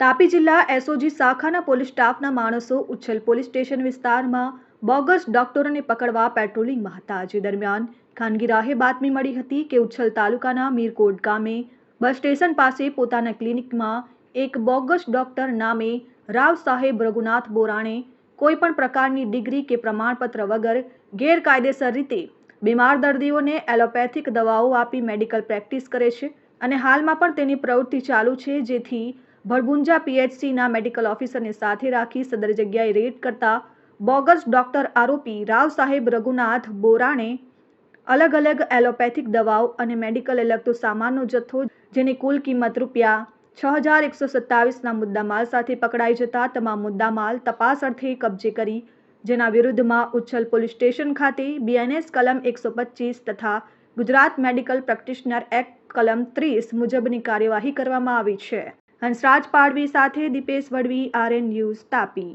તાપી જિલ્લા એસઓજી શાખાના પોલીસ સ્ટાફના માણસો ઉચ્છલ પોલીસ સ્ટેશન વિસ્તારમાં બોગસ ડોક્ટરોને પકડવા પેટ્રોલિંગમાં હતા જે દરમિયાન ખાનગી રાહે બાતમી મળી હતી કે ઉચ્છલ તાલુકાના મીરકોટ ગામે બસ સ્ટેશન પાસે પોતાના ક્લિનિકમાં એક બોગસ ડોક્ટર નામે રાવ સાહેબ રઘુનાથ બોરાણે કોઈપણ પ્રકારની ડિગ્રી કે પ્રમાણપત્ર વગર ગેરકાયદેસર રીતે બીમાર દર્દીઓને એલોપેથિક દવાઓ આપી મેડિકલ પ્રેક્ટિસ કરે છે અને હાલમાં પણ તેની પ્રવૃત્તિ ચાલુ છે જેથી ભડભુંજા પીએચસીના મેડિકલ ઓફિસરને સાથે રાખી સદર જગ્યાએ રેડ કરતા બોગસ ડોક્ટર આરોપી રાવ સાહેબ રઘુનાથ બોરાણે અલગ અલગ એલોપેથિક દવાઓ અને મેડિકલ લગતો સામાનનો જથ્થો, જેની કુલ કિંમત રૂપિયા છ હજાર એકસો સત્તાવીસના મુદ્દામાલ સાથે પકડાઈ જતા તમામ મુદ્દામાલ તપાસ અર્થે કબજે કરી, જેના વિરુદ્ધમાં ઉચ્છલ પોલીસ સ્ટેશન ખાતે બીએનએસ કલમ એકસો પચીસ તથા ગુજરાત મેડિકલ પ્રેક્ટિશનર એક્ટ કલમ ત્રીસ મુજબની કાર્યવાહી કરવામાં આવી છે. હંસરાજ પાડવી સાથે દીપેશ વડવી આરએન ન્યૂઝ તાપી.